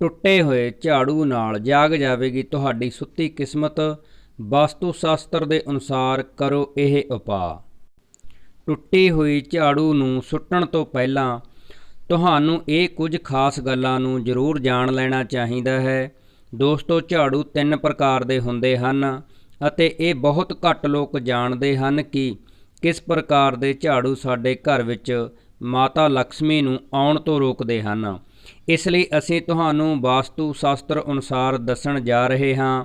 ਟੁੱਟੇ ਹੋਏ ਝਾੜੂ ਨਾਲ ਜਾਗ ਜਾਵੇਗੀ। ਤੁਹਾਡੀ ਸੁੱਤੀ ਕਿਸਮਤ ਵਾਸਤੂ ਸ਼ਾਸਤਰ ਦੇ ਅਨੁਸਾਰ ਕਰੋ ਇਹ ਉਪਾਅ। ਟੁੱਟੀ ਹੋਈ ਝਾੜੂ ਨੂੰ ਸੁੱਟਣ ਤੋਂ ਪਹਿਲਾਂ ਤੁਹਾਨੂੰ ਇਹ ਕੁਝ ਖਾਸ ਗੱਲਾਂ ਨੂੰ ਜ਼ਰੂਰ ਜਾਣ ਲੈਣਾ ਚਾਹੀਦਾ ਹੈ। ਦੋਸਤੋ, ਝਾੜੂ ਤਿੰਨ ਪ੍ਰਕਾਰ ਦੇ ਹੁੰਦੇ ਹਨ ਅਤੇ ਇਹ ਬਹੁਤ ਘੱਟ ਲੋਕ ਜਾਣਦੇ ਹਨ ਕਿ ਕਿਸ ਪ੍ਰਕਾਰ ਦੇ ਝਾੜੂ ਸਾਡੇ ਘਰ ਵਿੱਚ ਮਾਤਾ ਲక్ష్ਮੀ ਨੂੰ ਆਉਣ ਤੋਂ ਰੋਕਦੇ ਹਨ। ਇਸ ਲਈ ਅਸੀਂ ਤੁਹਾਨੂੰ ਵਾਸਤੂ ਸ਼ਾਸਤਰ ਅਨੁਸਾਰ ਦੱਸਣ ਜਾ ਰਹੇ ਹਾਂ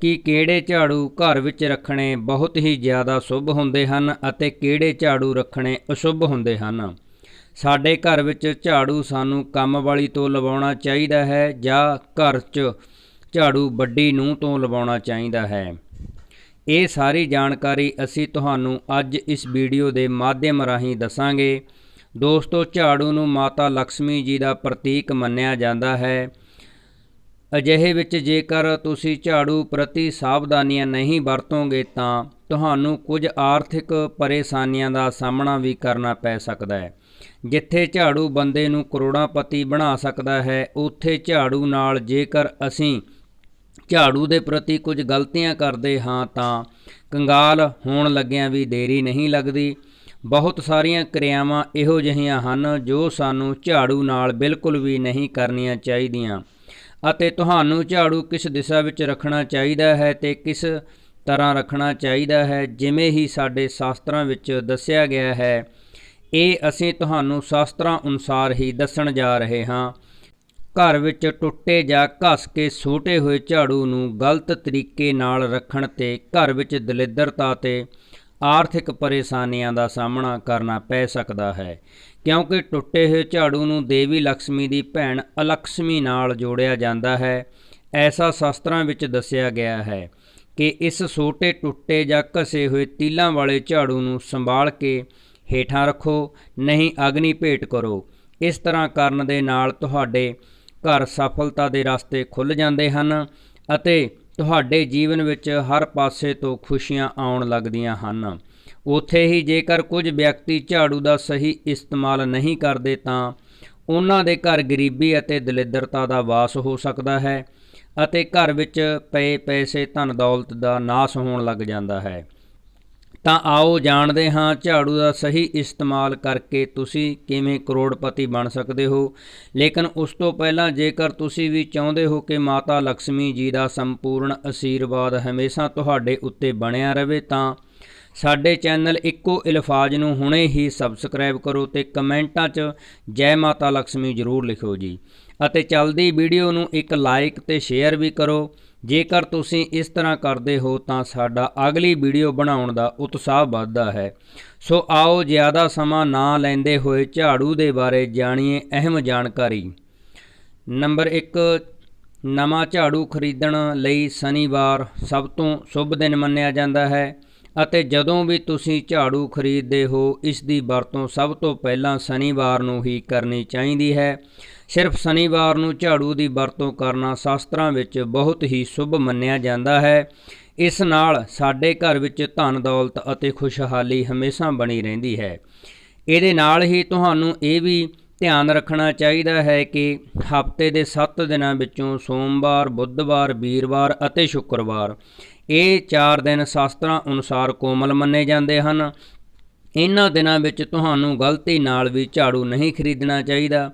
ਕਿ ਕਿਹੜੇ ਝਾੜੂ ਘਰ ਵਿੱਚ ਰੱਖਣੇ ਬਹੁਤ ਹੀ ਜ਼ਿਆਦਾ ਸ਼ੁਭ ਹੁੰਦੇ ਹਨ ਅਤੇ ਕਿਹੜੇ ਝਾੜੂ ਰੱਖਣੇ ਅਸ਼ੁਭ ਹੁੰਦੇ ਹਨ। ਸਾਡੇ ਘਰ ਵਿੱਚ ਝਾੜੂ ਸਾਨੂੰ ਕੰਮ ਵਾਲੀ ਤੋਂ ਲਵਾਉਣਾ ਚਾਹੀਦਾ ਹੈ ਜਾਂ ਘਰ 'ਚ ਝਾੜੂ ਵੱਡੀ ਨੂੰ ਤੋਂ ਲਵਾਉਣਾ ਚਾਹੀਦਾ ਹੈ। ਇਹ ਸਾਰੀ ਜਾਣਕਾਰੀ ਅਸੀਂ ਤੁਹਾਨੂੰ ਅੱਜ ਇਸ ਵੀਡੀਓ ਦੇ ਮਾਧਿਅਮ ਰਾਹੀਂ ਦੱਸਾਂਗੇ। ਦੋਸਤੋ, ਝਾੜੂ ਨੂੰ ਮਾਤਾ ਲక్ష్ਮੀ ਜੀ ਦਾ ਪ੍ਰਤੀਕ ਮੰਨਿਆ ਜਾਂਦਾ ਹੈ। ਅਜਿਹੇ ਵਿੱਚ ਜੇਕਰ ਤੁਸੀਂ ਝਾੜੂ ਪ੍ਰਤੀ ਸਾਵਧਾਨੀਆਂ ਨਹੀਂ ਵਰਤੋਗੇ ਤਾਂ ਤੁਹਾਨੂੰ ਕੁਝ ਆਰਥਿਕ ਪਰੇਸ਼ਾਨੀਆਂ ਦਾ ਸਾਹਮਣਾ ਵੀ ਕਰਨਾ ਪੈ ਸਕਦਾ ਹੈ। ਜਿੱਥੇ ਝਾੜੂ ਬੰਦੇ ਨੂੰ ਕਰੋੜਾਪਤੀ ਬਣਾ ਸਕਦਾ ਹੈ, ਉੱਥੇ ਝਾੜੂ ਨਾਲ ਜੇਕਰ ਅਸੀਂ ਝਾੜੂ ਦੇ ਪ੍ਰਤੀ ਕੁਝ ਗਲਤੀਆਂ ਕਰਦੇ ਹਾਂ ਤਾਂ ਕੰਗਾਲ ਹੋਣ ਲੱਗਿਆਂ ਵੀ ਦੇਰੀ ਨਹੀਂ ਲੱਗਦੀ। ਬਹੁਤ ਸਾਰੀਆਂ ਕਿਰਿਆਵਾਂ ਇਹੋ ਜਿਹੀਆਂ ਹਨ ਜੋ ਸਾਨੂੰ ਝਾੜੂ ਨਾਲ ਬਿਲਕੁਲ ਵੀ ਨਹੀਂ ਕਰਨੀਆਂ ਚਾਹੀਦੀਆਂ। ਅਤੇ ਤੁਹਾਨੂੰ ਝਾੜੂ ਕਿਸ ਦਿਸ਼ਾ ਵਿੱਚ ਰੱਖਣਾ ਚਾਹੀਦਾ ਹੈ ਤੇ ਕਿਸ ਤਰ੍ਹਾਂ ਰੱਖਣਾ ਚਾਹੀਦਾ ਹੈ, ਜਿਵੇਂ ਹੀ ਸਾਡੇ ਸ਼ਾਸਤਰਾਂ ਵਿੱਚ ਦੱਸਿਆ ਗਿਆ ਹੈ, ਇਹ ਅਸੀਂ ਤੁਹਾਨੂੰ ਸ਼ਾਸਤਰਾਂ ਅਨੁਸਾਰ ਹੀ ਦੱਸਣ ਜਾ ਰਹੇ ਹਾਂ। ਘਰ ਵਿੱਚ ਟੁੱਟੇ ਜਾਂ ਘਸ ਕੇ ਛੋਟੇ ਹੋਏ ਝਾੜੂ ਨੂੰ ਗਲਤ ਤਰੀਕੇ ਨਾਲ ਰੱਖਣ ਤੇ ਘਰ ਵਿੱਚ ਦਲਿੱਦਰਤਾ ਤੇ ਆਰਥਿਕ ਪਰੇਸ਼ਾਨੀਆਂ ਦਾ ਸਾਹਮਣਾ ਕਰਨਾ ਪੈ ਸਕਦਾ ਹੈ, ਕਿਉਂਕਿ ਟੁੱਟੇ ਹੋਏ ਝਾੜੂ ਨੂੰ ਦੇਵੀ ਲక్ష్ਮੀ ਦੀ ਭੈਣ ਅਲਕਸ਼ਮੀ ਨਾਲ ਜੋੜਿਆ ਜਾਂਦਾ ਹੈ। ਐਸਾ ਸ਼ਾਸਤਰਾਂ ਵਿੱਚ ਦੱਸਿਆ ਗਿਆ ਹੈ ਕਿ ਇਸ ਛੋਟੇ ਟੁੱਟੇ ਜਾਂ ਘਸੇ ਹੋਏ ਤੀਲਾਂ ਵਾਲੇ ਝਾੜੂ ਨੂੰ ਸੰਭਾਲ ਕੇ ਹੇਠਾਂ ਰੱਖੋ, ਨਹੀਂ ਅਗਨੀ ਭੇਟ ਕਰੋ। ਇਸ ਤਰ੍ਹਾਂ ਕਰਨ ਦੇ ਨਾਲ ਤੁਹਾਡੇ ਘਰ ਸਫਲਤਾ ਦੇ ਰਸਤੇ ਖੁੱਲ ਜਾਂਦੇ ਹਨ ਅਤੇ ਤੁਹਾਡੇ ਜੀਵਨ ਵਿੱਚ ਹਰ ਪਾਸੇ ਤੋਂ ਖੁਸ਼ੀਆਂ ਆਉਣ ਲੱਗਦੀਆਂ ਹਨ। ਉੱਥੇ ਹੀ ਜੇਕਰ ਕੁਝ ਵਿਅਕਤੀ ਝਾੜੂ ਦਾ ਸਹੀ ਇਸਤੇਮਾਲ ਨਹੀਂ ਕਰਦੇ ਤਾਂ ਉਹਨਾਂ ਦੇ ਘਰ ਗਰੀਬੀ ਅਤੇ ਦਲਿੱਦਰਤਾ ਦਾ ਵਾਸ ਹੋ ਸਕਦਾ ਹੈ ਅਤੇ ਘਰ ਵਿੱਚ ਪਏ ਪੈਸੇ ਧਨ ਦੌਲਤ ਦਾ ਨਾਸ ਹੋਣ ਲੱਗ ਜਾਂਦਾ ਹੈ। ਤਾਂ ਆਓ ਜਾਣਦੇ ਹਾਂ ਝਾੜੂ ਦਾ ਸਹੀ ਇਸਤੇਮਾਲ ਕਰਕੇ ਤੁਸੀਂ ਕਿਵੇਂ ਕਰੋੜਪਤੀ ਬਣ ਸਕਦੇ ਹੋ। ਲੇਕਿਨ ਉਸ ਤੋਂ ਪਹਿਲਾਂ ਜੇਕਰ ਤੁਸੀਂ ਵੀ ਚਾਹੁੰਦੇ ਹੋ ਕਿ ਮਾਤਾ ਲక్ష్ਮੀ ਜੀ ਦਾ ਸੰਪੂਰਨ ਅਸ਼ੀਰਵਾਦ ਹਮੇਸ਼ਾ ਤੁਹਾਡੇ ਉੱਤੇ ਬਣਿਆ ਰਹੇ, ਤਾਂ ਸਾਡੇ ਚੈਨਲ ਇੱਕੋ ਇਲਫਾਜ਼ ਨੂੰ ਹੁਣੇ ਹੀ ਸਬਸਕ੍ਰਾਈਬ ਕਰੋ ਤੇ ਕਮੈਂਟਾਂ 'ਚ ਜੈ ਮਾਤਾ ਲక్ష్ਮੀ ਜ਼ਰੂਰ ਲਿਖੋ ਜੀ। ਅਤੇ ਚਲਦੀ ਵੀਡੀਓ ਨੂੰ ਇੱਕ ਲਾਈਕ ਤੇ ਸ਼ੇਅਰ ਵੀ ਕਰੋ। ਜੇਕਰ ਤੁਸੀਂ ਇਸ ਤਰ੍ਹਾਂ ਕਰਦੇ ਹੋ ਤਾਂ ਸਾਡਾ ਅਗਲੀ ਵੀਡੀਓ ਬਣਾਉਣ ਦਾ ਉਤਸ਼ਾਹ ਵੱਧਦਾ ਹੈ। ਸੋ ਆਓ ਜ਼ਿਆਦਾ ਸਮਾਂ ਨਾ ਲੈਂਦੇ ਹੋਏ ਝਾੜੂ ਦੇ ਬਾਰੇ ਜਾਣੀਏ ਅਹਿਮ ਜਾਣਕਾਰੀ। ਨੰਬਰ 1 ਨਵਾਂ ਝਾੜੂ ਖਰੀਦਣ ਲਈ ਸ਼ਨੀਵਾਰ ਸਭ ਤੋਂ ਸ਼ੁਭ ਦਿਨ ਮੰਨਿਆ ਜਾਂਦਾ ਹੈ ਅਤੇ ਜਦੋਂ ਵੀ ਤੁਸੀਂ ਝਾੜੂ ਖਰੀਦਦੇ ਹੋ, ਇਸ ਦੀ ਵਰਤੋਂ ਸਭ ਤੋਂ ਪਹਿਲਾਂ ਸ਼ਨੀਵਾਰ ਨੂੰ ਹੀ ਕਰਨੀ ਚਾਹੀਦੀ ਹੈ। ਸਿਰਫ ਸ਼ਨੀਵਾਰ ਨੂੰ ਝਾੜੂ ਦੀ ਵਰਤੋਂ ਕਰਨਾ ਸ਼ਾਸਤਰਾਂ ਵਿੱਚ ਬਹੁਤ ਹੀ ਸ਼ੁਭ ਮੰਨਿਆ ਜਾਂਦਾ ਹੈ। ਇਸ ਨਾਲ ਸਾਡੇ ਘਰ ਵਿੱਚ ਧਨ ਦੌਲਤ ਅਤੇ ਖੁਸ਼ਹਾਲੀ ਹਮੇਸ਼ਾ ਬਣੀ ਰਹਿੰਦੀ ਹੈ। ਇਹਦੇ ਨਾਲ ਹੀ ਤੁਹਾਨੂੰ ਇਹ ਵੀ ਧਿਆਨ ਰੱਖਣਾ ਚਾਹੀਦਾ ਹੈ ਕਿ ਹਫ਼ਤੇ ਦੇ 7 ਦਿਨਾਂ ਵਿੱਚੋਂ ਸੋਮਵਾਰ, ਬੁੱਧਵਾਰ, ਵੀਰਵਾਰ ਅਤੇ ਸ਼ੁੱਕਰਵਾਰ ਇਹ 4 ਦਿਨ ਸ਼ਾਸਤਰਾਂ ਅਨੁਸਾਰ ਕੋਮਲ ਮੰਨੇ ਜਾਂਦੇ ਹਨ। ਇਹਨਾਂ ਦਿਨਾਂ ਵਿੱਚ ਤੁਹਾਨੂੰ ਗਲਤੀ ਨਾਲ ਵੀ ਝਾੜੂ ਨਹੀਂ ਖਰੀਦਣਾ ਚਾਹੀਦਾ।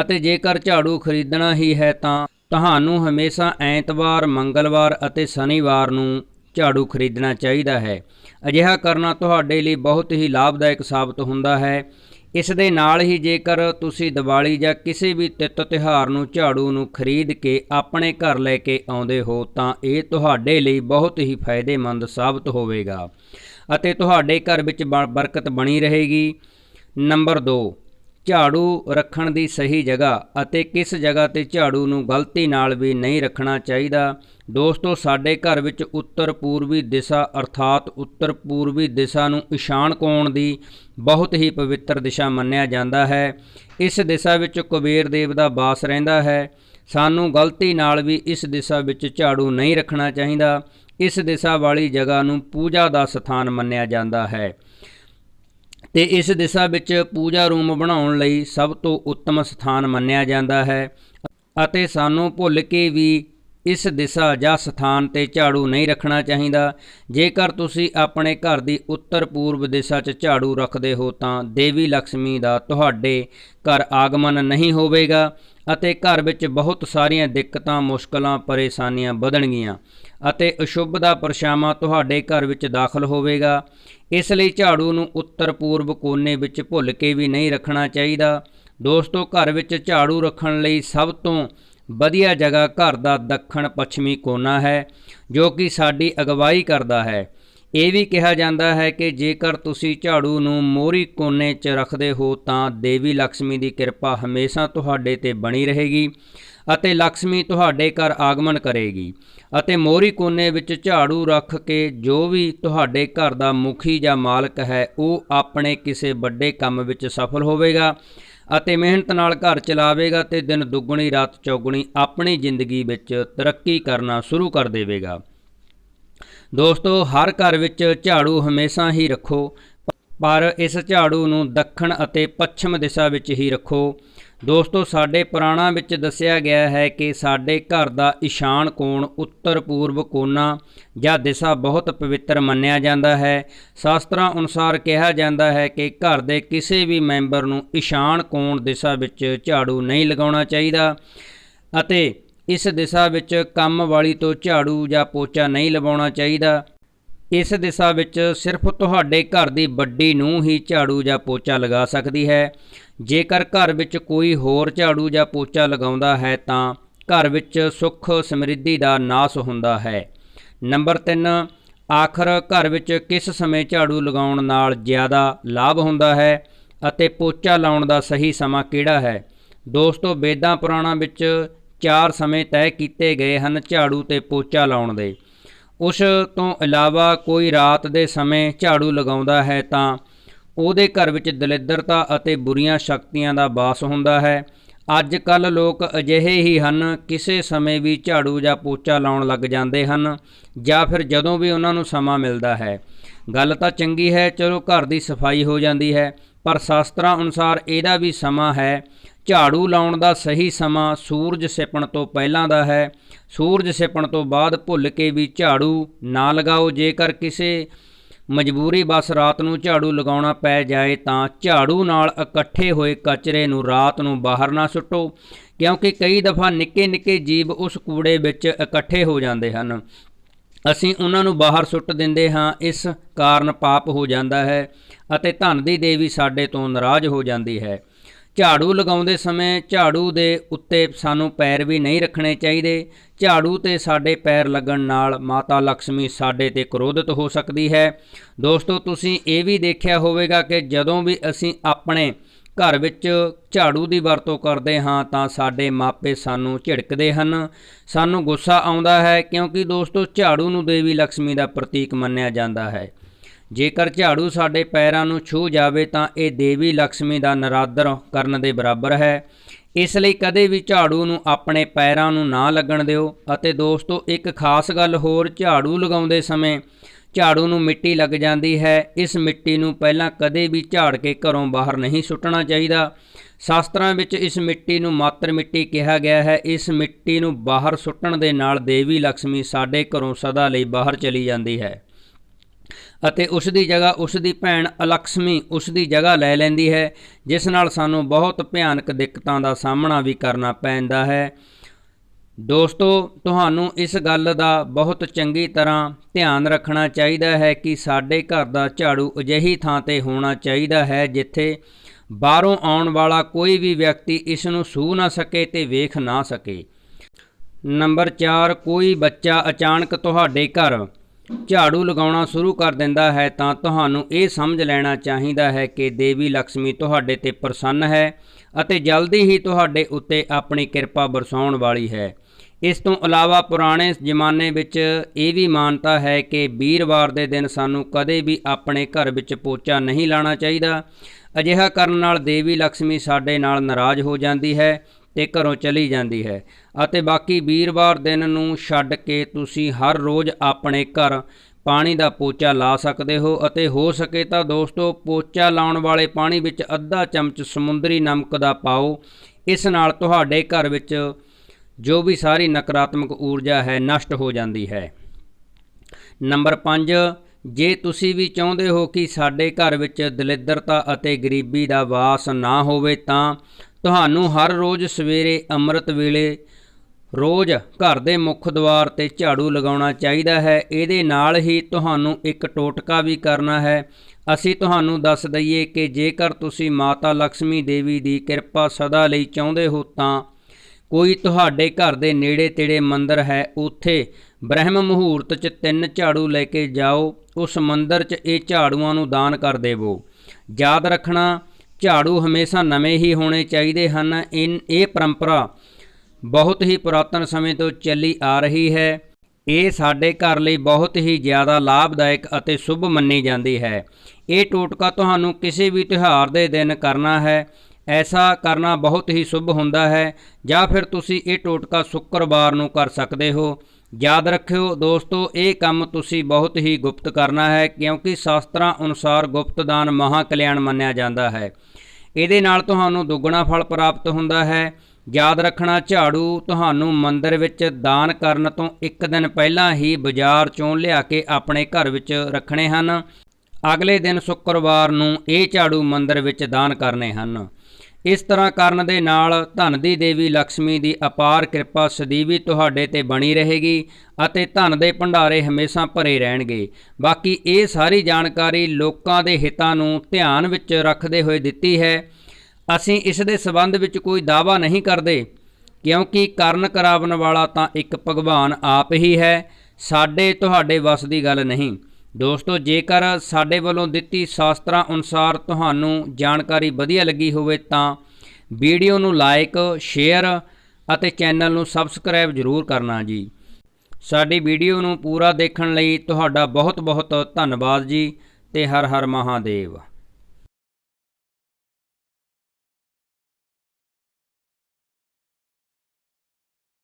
ਅਤੇ ਜੇਕਰ ਝਾੜੂ ਖਰੀਦਣਾ ਹੀ ਹੈ ਤਾਂ ਤੁਹਾਨੂੰ ਹਮੇਸ਼ਾ ਐਤਵਾਰ, ਮੰਗਲਵਾਰ ਅਤੇ ਸ਼ਨੀਵਾਰ ਨੂੰ ਝਾੜੂ ਖਰੀਦਣਾ ਚਾਹੀਦਾ ਹੈ। ਅਜਿਹਾ ਕਰਨਾ ਤੁਹਾਡੇ ਲਈ ਬਹੁਤ ਹੀ ਲਾਭਦਾਇਕ ਸਾਬਤ ਹੁੰਦਾ ਹੈ। ਇਸ ਦੇ ਨਾਲ ਹੀ ਜੇਕਰ ਤੁਸੀਂ ਦੀਵਾਲੀ ਜਾਂ ਕਿਸੇ ਵੀ ਤਿੱਤ ਤਿਹਾਰ ਨੂੰ ਝਾੜੂ ਨੂੰ ਖਰੀਦ ਕੇ ਆਪਣੇ ਘਰ ਲੈ ਕੇ ਆਉਂਦੇ ਹੋ ਤਾਂ ਇਹ ਤੁਹਾਡੇ ਲਈ ਬਹੁਤ ਹੀ ਫਾਇਦੇਮੰਦ ਸਾਬਤ ਹੋਵੇਗਾ ਅਤੇ ਤੁਹਾਡੇ ਘਰ ਵਿੱਚ ਬਰਕਤ ਬਣੀ ਰਹੇਗੀ। ਨੰਬਰ 2 ਝਾੜੂ ਰੱਖਣ ਦੀ ਸਹੀ ਜਗ੍ਹਾ ਅਤੇ ਕਿਸ ਜਗ੍ਹਾ ਤੇ ਝਾੜੂ ਨੂੰ ਗਲਤੀ ਨਾਲ ਵੀ ਨਹੀਂ ਰੱਖਣਾ ਚਾਹੀਦਾ? ਦੋਸਤੋ, ਸਾਡੇ ਘਰ ਵਿੱਚ ਉੱਤਰ ਪੂਰਬੀ ਦਿਸ਼ਾ ਅਰਥਾਤ ਉੱਤਰ ਪੂਰਬੀ ਦਿਸ਼ਾ ਨੂੰ ਈਸ਼ਾਨ ਕੋਣ ਦੀ ਬਹੁਤ ਹੀ ਪਵਿੱਤਰ ਦਿਸ਼ਾ ਮੰਨਿਆ ਜਾਂਦਾ ਹੈ। ਇਸ ਦਿਸ਼ਾ ਵਿੱਚ ਕੁਬੇਰ ਦੇਵ ਦਾ ਵਾਸ ਰਹਿੰਦਾ ਹੈ। ਸਾਨੂੰ ਗਲਤੀ ਨਾਲ ਵੀ ਇਸ ਦਿਸ਼ਾ ਵਿੱਚ ਝਾੜੂ ਨਹੀਂ ਰੱਖਣਾ ਚਾਹੀਦਾ। ਇਸ ਦਿਸ਼ਾ ਵਾਲੀ ਜਗ੍ਹਾ ਨੂੰ ਪੂਜਾ ਦਾ ਸਥਾਨ ਮੰਨਿਆ ਜਾਂਦਾ ਹੈ। ਤੇ ਇਸ ਦਿਸ਼ਾ ਵਿੱਚ ਪੂਜਾ ਰੂਮ ਬਣਾਉਣ ਲਈ ਸਭ ਤੋਂ ਉੱਤਮ ਸਥਾਨ ਮੰਨਿਆ ਜਾਂਦਾ ਹੈ ਅਤੇ ਸਾਨੂੰ ਭੁੱਲ ਕੇ ਵੀ ਇਸ ਦਿਸ਼ਾ ਜਾਂ ਸਥਾਨ ਤੇ ਝਾੜੂ ਨਹੀਂ ਰੱਖਣਾ ਚਾਹੀਦਾ। ਜੇਕਰ ਤੁਸੀਂ ਆਪਣੇ ਘਰ ਦੀ ਉੱਤਰ ਪੂਰਬ ਦਿਸ਼ਾ 'ਚ ਝਾੜੂ ਰੱਖਦੇ ਹੋ ਤਾਂ ਦੇਵੀ ਲక్ష్ਮੀ ਦਾ ਤੁਹਾਡੇ ਘਰ ਆਗਮਨ ਨਹੀਂ ਹੋਵੇਗਾ ਅਤੇ ਘਰ ਵਿੱਚ ਬਹੁਤ ਸਾਰੀਆਂ ਦਿੱਕਤਾਂ, ਮੁਸ਼ਕਲਾਂ, ਪਰੇਸ਼ਾਨੀਆਂ ਵਧਣਗੀਆਂ। ਅਤੇ ਅਸ਼ੁੱਭ ਦਾ ਪਰਛਾਵਾਂ ਤੁਹਾਡੇ ਘਰ ਵਿੱਚ ਦਾਖਲ ਹੋਵੇਗਾ। ਇਸ ਲਈ ਝਾੜੂ ਨੂੰ ਉੱਤਰ ਪੂਰਬ ਕੋਨੇ ਵਿੱਚ ਭੁੱਲ ਕੇ ਵੀ ਨਹੀਂ ਰੱਖਣਾ ਚਾਹੀਦਾ। ਦੋਸਤੋ, ਘਰ ਵਿੱਚ ਝਾੜੂ ਰੱਖਣ ਲਈ ਸਭ ਤੋਂ ਵਧੀਆ ਜਗ੍ਹਾ ਘਰ ਦਾ ਦੱਖਣ ਪੱਛਮੀ ਕੋਨਾ ਹੈ, ਜੋ ਕਿ ਸਾਡੀ ਅਗਵਾਈ ਕਰਦਾ ਹੈ। ਇਹ ਵੀ ਕਿਹਾ ਜਾਂਦਾ ਹੈ ਕਿ ਜੇਕਰ ਤੁਸੀਂ ਝਾੜੂ ਨੂੰ ਮੋਰੀ ਕੋਨੇ 'ਚ ਰੱਖਦੇ ਹੋ ਤਾਂ ਦੇਵੀ ਲక్ష్ਮੀ ਦੀ ਕਿਰਪਾ ਹਮੇਸ਼ਾ ਤੁਹਾਡੇ ਤੇ ਬਣੀ ਰਹੇਗੀ। ਅਤੇ ਲక్ష్ਮੀ ਤੁਹਾਡੇ ਘਰ ਆਗਮਨ ਕਰੇਗੀ ਅਤੇ ਮੋਰੀ ਕੋਨੇ ਵਿੱਚ ਝਾੜੂ ਰੱਖ ਕੇ ਜੋ ਵੀ ਤੁਹਾਡੇ ਘਰ ਦਾ ਮੁਖੀ ਜਾਂ ਮਾਲਕ ਹੈ, ਉਹ ਆਪਣੇ ਕਿਸੇ ਵੱਡੇ ਕੰਮ ਵਿੱਚ ਸਫਲ ਹੋਵੇਗਾ ਅਤੇ ਮਿਹਨਤ ਨਾਲ ਘਰ ਚਲਾਵੇਗਾ ਤੇ ਦਿਨ ਦੁੱਗਣੀ, ਰਾਤ ਚੌਗੁਣੀ ਆਪਣੀ ਜ਼ਿੰਦਗੀ ਵਿੱਚ ਤਰੱਕੀ ਕਰਨਾ ਸ਼ੁਰੂ ਕਰ ਦੇਵੇਗਾ। ਦੋਸਤੋ, ਹਰ ਘਰ ਵਿੱਚ ਝਾੜੂ ਹਮੇਸ਼ਾ ਹੀ ਰੱਖੋ, ਪਰ ਇਸ ਝਾੜੂ ਨੂੰ ਦੱਖਣ ਅਤੇ ਪੱਛਮ ਦਿਸ਼ਾ ਵਿੱਚ ਹੀ ਰੱਖੋ। ਦੋਸਤੋ, ਸਾਡੇ ਪੁਰਾਣਾ ਵਿੱਚ ਦੱਸਿਆ ਗਿਆ ਹੈ ਕਿ ਸਾਡੇ ਘਰ ਦਾ ਈਸ਼ਾਨ ਕੋਣ ਉੱਤਰ ਪੂਰਬ ਕੋਨਾ ਜਾਂ ਦਿਸ਼ਾ ਬਹੁਤ ਪਵਿੱਤਰ ਮੰਨਿਆ ਜਾਂਦਾ ਹੈ। ਸ਼ਾਸਤਰਾਂ ਅਨੁਸਾਰ ਕਿਹਾ ਜਾਂਦਾ ਹੈ ਕਿ ਘਰ ਦੇ ਕਿਸੇ ਵੀ ਮੈਂਬਰ ਨੂੰ ਈਸ਼ਾਨ ਕੋਣ ਦਿਸ਼ਾ ਵਿੱਚ ਝਾੜੂ ਨਹੀਂ ਲਗਾਉਣਾ ਚਾਹੀਦਾ ਅਤੇ ਇਸ ਦਿਸ਼ਾ ਵਿੱਚ ਕੰਮ ਵਾਲੀ ਤੋਂ ਝਾੜੂ ਜਾਂ ਪੋਚਾ ਨਹੀਂ ਲਵਾਉਣਾ ਚਾਹੀਦਾ। ਇਸ ਦਿਸ਼ਾ ਵਿੱਚ ਸਿਰਫ ਤੁਹਾਡੇ ਘਰ ਦੀ ਵੱਡੀ ਨੂੰ ਹੀ ਝਾੜੂ ਜਾਂ ਪੋਚਾ ਲਗਾ ਸਕਦੀ ਹੈ। ਜੇਕਰ ਘਰ ਵਿੱਚ ਕੋਈ ਹੋਰ ਝਾੜੂ ਜਾਂ ਪੋਚਾ ਲਗਾਉਂਦਾ ਹੈ ਤਾਂ ਘਰ ਵਿੱਚ ਸੁੱਖ ਸਮਰਿੱਧੀ ਦਾ ਨਾਸ ਹੁੰਦਾ ਹੈ। ਨੰਬਰ 3 ਆਖਰ ਘਰ ਵਿੱਚ ਕਿਸ ਸਮੇਂ ਝਾੜੂ ਲਗਾਉਣ ਨਾਲ ਜ਼ਿਆਦਾ ਲਾਭ ਹੁੰਦਾ ਹੈ ਅਤੇ ਪੋਚਾ ਲਾਉਣ ਦਾ ਸਹੀ ਸਮਾਂ ਕਿਹੜਾ ਹੈ? ਦੋਸਤੋ, ਵੇਦਾਂ ਪੁਰਾਣਾਂ ਵਿੱਚ ਚਾਰ ਸਮੇਂ ਤੈਅ ਕੀਤੇ ਗਏ ਹਨ ਝਾੜੂ ਤੇ ਪੋਚਾ ਲਾਉਣ ਦੇ। ਉਸ ਤੋਂ ਇਲਾਵਾ ਕੋਈ ਰਾਤ ਦੇ ਸਮੇਂ ਝਾੜੂ ਲਗਾਉਂਦਾ ਹੈ ਤਾਂ ਉਹਦੇ ਘਰ ਵਿੱਚ ਦਲਿੱਦਰਤਾ ਅਤੇ ਬੁਰੀਆਂ ਸ਼ਕਤੀਆਂ ਦਾ ਵਾਸ ਹੁੰਦਾ ਹੈ। ਅੱਜ ਕੱਲ ਲੋਕ ਅਜਿਹੇ ਹੀ ਹਨ, ਕਿਸੇ ਸਮੇਂ ਵੀ ਝਾੜੂ ਜਾਂ ਪੋਚਾ ਲਾਉਣ ਲੱਗ ਜਾਂਦੇ ਹਨ ਜਾਂ ਫਿਰ ਜਦੋਂ ਵੀ ਉਹਨਾਂ ਨੂੰ ਸਮਾਂ ਮਿਲਦਾ ਹੈ। ਗੱਲ ਤਾਂ ਚੰਗੀ ਹੈ, ਚਲੋ ਘਰ ਦੀ ਸਫ਼ਾਈ ਹੋ ਜਾਂਦੀ ਹੈ, ਪਰ ਸ਼ਾਸਤਰਾਂ ਅਨੁਸਾਰ ਇਹਦਾ ਵੀ ਸਮਾਂ ਹੈ। ਝਾੜੂ ਲਾਉਣ ਦਾ ਸਹੀ ਸਮਾਂ ਸੂਰਜ ਸਿਪਣ ਤੋਂ ਪਹਿਲਾਂ ਦਾ ਹੈ। ਸੂਰਜ ਸਿਪਣ ਤੋਂ ਬਾਅਦ ਭੁੱਲ ਕੇ ਵੀ ਝਾੜੂ ਨਾ ਲਗਾਓ। ਜੇਕਰ ਕਿਸੇ ਮਜਬੂਰੀ ਬਸ ਰਾਤ ਨੂੰ ਝਾੜੂ ਲਗਾਉਣਾ ਪੈ ਜਾਏ ਤਾਂ ਝਾੜੂ ਨਾਲ ਇਕੱਠੇ ਹੋਏ ਕਚਰੇ ਨੂੰ ਰਾਤ ਨੂੰ ਬਾਹਰ ਨਾ ਸੁੱਟੋ, ਕਿਉਂਕਿ ਕਈ ਦਫਾ ਨਿੱਕੇ ਨਿੱਕੇ ਜੀਵ ਉਸ ਕੂੜੇ ਵਿੱਚ ਇਕੱਠੇ ਹੋ ਜਾਂਦੇ ਹਨ। ਅਸੀਂ ਉਹਨਾਂ ਨੂੰ ਬਾਹਰ ਸੁੱਟ ਦਿੰਦੇ ਹਾਂ, ਇਸ ਕਾਰਨ ਪਾਪ ਹੋ ਜਾਂਦਾ ਹੈ ਅਤੇ ਧਨ ਦੀ ਦੇਵੀ ਸਾਡੇ ਤੋਂ ਨਾਰਾਜ਼ ਹੋ ਜਾਂਦੀ ਹੈ। ਝਾੜੂ ਲਗਾਉਂਦੇ ਸਮੇਂ ਝਾੜੂ ਦੇ ਉੱਤੇ ਸਾਨੂੰ ਪੈਰ ਵੀ ਨਹੀਂ ਰੱਖਣੇ ਚਾਹੀਦੇ। ਝਾੜੂ ਤੇ ਸਾਡੇ ਪੈਰ ਲੱਗਣ ਨਾਲ ਮਾਤਾ ਲక్ష్ਮੀ ਸਾਡੇ ਤੇ ਕ੍ਰੋਧਿਤ ਹੋ ਸਕਦੀ ਹੈ। ਦੋਸਤੋ, ਤੁਸੀਂ ਇਹ ਵੀ ਦੇਖਿਆ ਹੋਵੇਗਾ ਕਿ ਜਦੋਂ ਵੀ ਅਸੀਂ ਆਪਣੇ ਘਰ ਵਿੱਚ ਝਾੜੂ ਦੀ ਵਰਤੋਂ ਕਰਦੇ ਹਾਂ, ਤਾਂ ਸਾਡੇ ਮਾਪੇ ਸਾਨੂੰ ਝਿੜਕਦੇ ਹਨ। ਸਾਨੂੰ ਗੁੱਸਾ ਆਉਂਦਾ ਹੈ ਕਿਉਂਕਿ ਦੋਸਤੋ, ਝਾੜੂ ਨੂੰ ਦੇਵੀ ਲక్ష్ਮੀ ਦਾ ਪ੍ਰਤੀਕ ਮੰਨਿਆ ਜਾਂਦਾ ਹੈ। ਜੇਕਰ ਝਾੜੂ ਸਾਡੇ ਪੈਰਾਂ ਨੂੰ ਛੂ ਜਾਵੇ ਤਾਂ ਇਹ ਦੇਵੀ ਲక్ష్ਮੀ ਦਾ ਨਰਾਦਰ ਕਰਨ ਦੇ ਬਰਾਬਰ ਹੈ। ਇਸ ਲਈ ਕਦੇ ਵੀ ਝਾੜੂ ਨੂੰ ਆਪਣੇ ਪੈਰਾਂ ਨੂੰ ਨਾ ਲੱਗਣ ਦਿਓ। ਅਤੇ ਦੋਸਤੋ, ਇੱਕ ਖਾਸ ਗੱਲ ਹੋਰ, ਝਾੜੂ ਲਗਾਉਂਦੇ ਸਮੇਂ ਝਾੜੂ ਨੂੰ ਮਿੱਟੀ ਲੱਗ ਜਾਂਦੀ ਹੈ। ਇਸ ਮਿੱਟੀ ਨੂੰ ਪਹਿਲਾਂ ਕਦੇ ਵੀ ਝਾੜ ਕੇ ਘਰੋਂ ਬਾਹਰ ਨਹੀਂ ਸੁੱਟਣਾ ਚਾਹੀਦਾ। ਸ਼ਾਸਤਰਾਂ ਵਿੱਚ ਇਸ ਮਿੱਟੀ ਨੂੰ ਮਾਤਰ ਮਿੱਟੀ ਕਿਹਾ ਗਿਆ ਹੈ। ਇਸ ਮਿੱਟੀ ਨੂੰ ਬਾਹਰ ਸੁੱਟਣ ਦੇ ਨਾਲ ਦੇਵੀ ਲక్ష్ਮੀ ਸਾਡੇ ਘਰੋਂ ਸਦਾ ਲਈ ਬਾਹਰ ਚਲੀ ਜਾਂਦੀ ਹੈ। ਅਤੇ ਉਸ ਦੀ ਜਗ੍ਹਾ ਉਸ ਦੀ ਭੈਣ ਅਲਕਸ਼ਮੀ ਉਸ ਦੀ ਜਗ੍ਹਾ ਲੈ ਲੈਂਦੀ ਹੈ, ਜਿਸ ਨਾਲ ਸਾਨੂੰ ਬਹੁਤ ਭਿਆਨਕ ਦਿੱਕਤਾਂ ਦਾ ਸਾਹਮਣਾ ਵੀ ਕਰਨਾ ਪੈਂਦਾ ਹੈ। ਦੋਸਤੋ, ਤੁਹਾਨੂੰ ਇਸ ਗੱਲ ਦਾ ਬਹੁਤ ਚੰਗੀ ਤਰ੍ਹਾਂ ਧਿਆਨ ਰੱਖਣਾ ਚਾਹੀਦਾ ਹੈ ਕਿ ਸਾਡੇ ਘਰ ਦਾ ਝਾੜੂ ਅਜਿਹੀ ਥਾਂ ਤੇ ਹੋਣਾ ਚਾਹੀਦਾ ਹੈ ਜਿੱਥੇ ਬਾਹਰੋਂ ਆਉਣ ਵਾਲਾ ਕੋਈ ਵੀ ਵਿਅਕਤੀ ਇਸ ਨੂੰ ਛੂ ਨਾ ਸਕੇ ਤੇ ਵੇਖ ਨਾ ਸਕੇ। ਨੰਬਰ 4 ਕੋਈ ਬੱਚਾ ਅਚਾਨਕ ਤੁਹਾਡੇ ਘਰ ਝਾੜੂ ਲਗਾਉਣਾ ਸ਼ੁਰੂ ਕਰ ਦਿੰਦਾ ਹੈ ਤਾਂ ਤੁਹਾਨੂੰ ਇਹ ਸਮਝ ਲੈਣਾ ਚਾਹੀਦਾ ਹੈ ਕਿ ਦੇਵੀ ਲక్ష్ਮੀ ਤੁਹਾਡੇ ਤੇ ਪ੍ਰਸੰਨ ਹੈ ਅਤੇ ਜਲਦੀ ਹੀ ਤੁਹਾਡੇ ਉੱਤੇ ਆਪਣੀ ਕਿਰਪਾ ਬਰਸਾਉਣ ਵਾਲੀ ਹੈ। ਇਸ ਤੋਂ ਇਲਾਵਾ ਪੁਰਾਣੇ ਜ਼ਮਾਨੇ ਵਿੱਚ ਇਹ ਵੀ ਮਾਨਤਾ ਹੈ ਕਿ ਵੀਰਵਾਰ ਦੇ ਦਿਨ ਸਾਨੂੰ ਕਦੇ ਵੀ ਆਪਣੇ ਘਰ ਵਿੱਚ ਪੋਚਾ ਨਹੀਂ ਲਾਣਾ ਚਾਹੀਦਾ। ਅਜਿਹਾ ਕਰਨ ਨਾਲ ਦੇਵੀ ਲక్ష్ਮੀ ਸਾਡੇ ਨਾਲ ਨਾਰਾਜ਼ ਹੋ ਜਾਂਦੀ ਹੈ ਤੇ ਘਰੋਂ ਚਲੀ ਜਾਂਦੀ ਹੈ। ਅਤੇ ਬਾਕੀ ਵੀਰਵਾਰ ਦਿਨ ਨੂੰ ਛੱਡ ਕੇ ਤੁਸੀਂ ਹਰ ਰੋਜ਼ ਆਪਣੇ ਘਰ ਪਾਣੀ ਦਾ ਪੋਚਾ ਲਾ ਸਕਦੇ ਹੋ। ਅਤੇ ਹੋ ਸਕੇ ਤਾਂ ਦੋਸਤੋ ਪੋਚਾ ਲਾਉਣ ਵਾਲੇ ਪਾਣੀ ਵਿੱਚ ਅੱਧਾ ਚਮਚ ਸਮੁੰਦਰੀ ਨਮਕ ਦਾ ਪਾਓ। ਇਸ ਨਾਲ ਤੁਹਾਡੇ ਘਰ ਵਿੱਚ ਜੋ ਵੀ ਸਾਰੀ ਨਕਾਰਾਤਮਕ ਊਰਜਾ ਹੈ, ਨਸ਼ਟ ਹੋ ਜਾਂਦੀ ਹੈ। ਨੰਬਰ 5 ਜੇ ਤੁਸੀਂ ਵੀ ਚਾਹੁੰਦੇ ਹੋ ਕਿ ਸਾਡੇ ਘਰ ਵਿੱਚ ਦਲਿੱਦਰਤਾ ਅਤੇ ਗਰੀਬੀ ਦਾ ਵਾਸ ਨਾ ਹੋਵੇ ਤਾਂ ਤੁਹਾਨੂੰ ਹਰ ਰੋਜ਼ ਸਵੇਰੇ ਅੰਮ੍ਰਿਤ ਵੇਲੇ ਰੋਜ਼ ਘਰ ਦੇ ਮੁੱਖ ਦੁਆਰ ਤੇ ਝਾੜੂ ਲਗਾਉਣਾ ਚਾਹੀਦਾ ਹੈ। ਇਹਦੇ ਨਾਲ ਹੀ ਤੁਹਾਨੂੰ ਇੱਕ ਟੋਟਕਾ ਵੀ ਕਰਨਾ ਹੈ। ਅਸੀਂ ਤੁਹਾਨੂੰ ਦੱਸ ਦਈਏ ਕਿ ਜੇਕਰ ਤੁਸੀਂ ਮਾਤਾ ਲక్ష్ਮੀ ਦੇਵੀ ਦੀ ਕਿਰਪਾ ਸਦਾ ਲਈ ਚਾਹੁੰਦੇ ਹੋ ਤਾਂ ਕੋਈ ਤੁਹਾਡੇ ਘਰ ਦੇ ਨੇੜੇ ਤੇੜੇ ਮੰਦਰ ਹੈ। ਉੱਥੇ ਬ੍ਰਹਮ ਮੁਹੂਰਤ 'ਚ ਤਿੰਨ ਝਾੜੂ ਲੈ ਕੇ ਜਾਓ। ਉਸ ਮੰਦਰ 'ਚ ਇਹ ਝਾੜੂਆਂ ਨੂੰ ਦਾਨ ਕਰ ਦੇਵੋ। ਯਾਦ ਰੱਖਣਾ ਝਾੜੂ ਹਮੇਸ਼ਾ ਨਵੇਂ ਹੀ ਹੋਣੇ ਚਾਹੀਦੇ ਹਨ। ਇਨ, ਇਹ ਪਰੰਪਰਾ ਬਹੁਤ ਹੀ ਪੁਰਾਤਨ ਸਮੇਂ ਤੋਂ ਚੱਲੀ ਆ ਰਹੀ ਹੈ। ਇਹ ਸਾਡੇ ਘਰ ਲਈ ਬਹੁਤ ਹੀ ਜ਼ਿਆਦਾ ਲਾਭਦਾਇਕ ਅਤੇ ਸ਼ੁਭ ਮੰਨੀ ਜਾਂਦੀ ਹੈ। ਇਹ ਟੋਟਕਾ ਤੁਹਾਨੂੰ ਕਿਸੇ ਵੀ ਤਿਉਹਾਰ ਦੇ ਦਿਨ ਕਰਨਾ ਹੈ। ਐਸਾ ਕਰਨਾ ਬਹੁਤ ਹੀ ਸ਼ੁਭ ਹੁੰਦਾ ਹੈ। ਜਾਂ ਫਿਰ ਤੁਸੀਂ ਇਹ ਟੋਟਕਾ ਸ਼ੁੱਕਰਵਾਰ ਨੂੰ ਕਰ ਸਕਦੇ ਹੋ। ਯਾਦ ਰੱਖਿਓ ਦੋਸਤੋ, ਇਹ ਕੰਮ ਤੁਸੀਂ ਬਹੁਤ ਹੀ ਗੁਪਤ ਕਰਨਾ ਹੈ, ਕਿਉਂਕਿ ਸ਼ਾਸਤਰਾਂ ਅਨੁਸਾਰ ਗੁਪਤ ਦਾਨ ਮਹਾ ਕਲਿਆਣ ਮੰਨਿਆ ਜਾਂਦਾ ਹੈ। ਇਹਦੇ ਨਾਲ ਤੁਹਾਨੂੰ ਦੁੱਗਣਾ ਫਲ ਪ੍ਰਾਪਤ ਹੁੰਦਾ ਹੈ। ਯਾਦ ਰੱਖਣਾ, ਝਾੜੂ ਤੁਹਾਨੂੰ ਮੰਦਰ ਵਿੱਚ ਦਾਨ ਕਰਨ ਤੋਂ ਇੱਕ ਦਿਨ ਪਹਿਲਾਂ ਹੀ ਬਾਜ਼ਾਰ ਚੋਂ ਲਿਆ ਕੇ ਆਪਣੇ ਘਰ ਵਿੱਚ ਰੱਖਣੇ ਹਨ। ਅਗਲੇ ਦਿਨ ਸ਼ੁੱਕਰਵਾਰ ਨੂੰ ਇਹ ਝਾੜੂ ਮੰਦਰ ਵਿੱਚ ਦਾਨ ਕਰਨੇ ਹਨ। ਇਸ ਤਰ੍ਹਾਂ ਕਰਨ ਦੇ ਨਾਲ ਧਨ ਦੀ ਦੇਵੀ ਲక్ష్ਮੀ ਦੀ ਅਪਾਰ ਕਿਰਪਾ ਸਦੀਵੀ ਤੁਹਾਡੇ ਤੇ ਬਣੀ ਰਹੇਗੀ ਅਤੇ ਧਨ ਦੇ ਭੰਡਾਰੇ ਹਮੇਸ਼ਾ ਭਰੇ ਰਹਿਣਗੇ। ਬਾਕੀ ਇਹ ਸਾਰੀ ਜਾਣਕਾਰੀ ਲੋਕਾਂ ਦੇ ਹਿੱਤਾਂ ਨੂੰ ਧਿਆਨ ਵਿੱਚ ਰੱਖਦੇ ਹੋਏ ਦਿੱਤੀ ਹੈ। ਅਸੀਂ ਇਸ ਦੇ ਸਬੰਧ ਵਿੱਚ ਕੋਈ ਦਾਅਵਾ ਨਹੀਂ ਕਰਦੇ, ਕਿਉਂਕਿ ਕਰਨ ਕਰਾਵਣ ਵਾਲਾ ਤਾਂ ਇੱਕ ਭਗਵਾਨ ਆਪ ਹੀ ਹੈ। ਸਾਡੇ, ਤੁਹਾਡੇ ਵੱਸ ਦੀ ਗੱਲ ਨਹੀਂ। ਦੋਸਤੋ, ਜੇਕਰ ਸਾਡੇ ਵੱਲੋਂ ਦਿੱਤੀ ਸ਼ਾਸਤਰਾਂ ਅਨੁਸਾਰ ਤੁਹਾਨੂੰ ਜਾਣਕਾਰੀ ਵਧੀਆ ਲੱਗੀ ਹੋਵੇ ਤਾਂ ਵੀਡੀਓ ਨੂੰ ਲਾਈਕ ਸ਼ੇਅਰ ਅਤੇ ਚੈਨਲ ਨੂੰ ਸਬਸਕ੍ਰਾਈਬ ਜ਼ਰੂਰ ਕਰਨਾ ਜੀ। ਸਾਡੀ ਵੀਡੀਓ ਨੂੰ ਪੂਰਾ ਦੇਖਣ ਲਈ ਤੁਹਾਡਾ ਬਹੁਤ ਬਹੁਤ ਧੰਨਵਾਦ ਜੀ ਤੇ ਹਰ ਹਰ ਮਹਾਦੇਵ।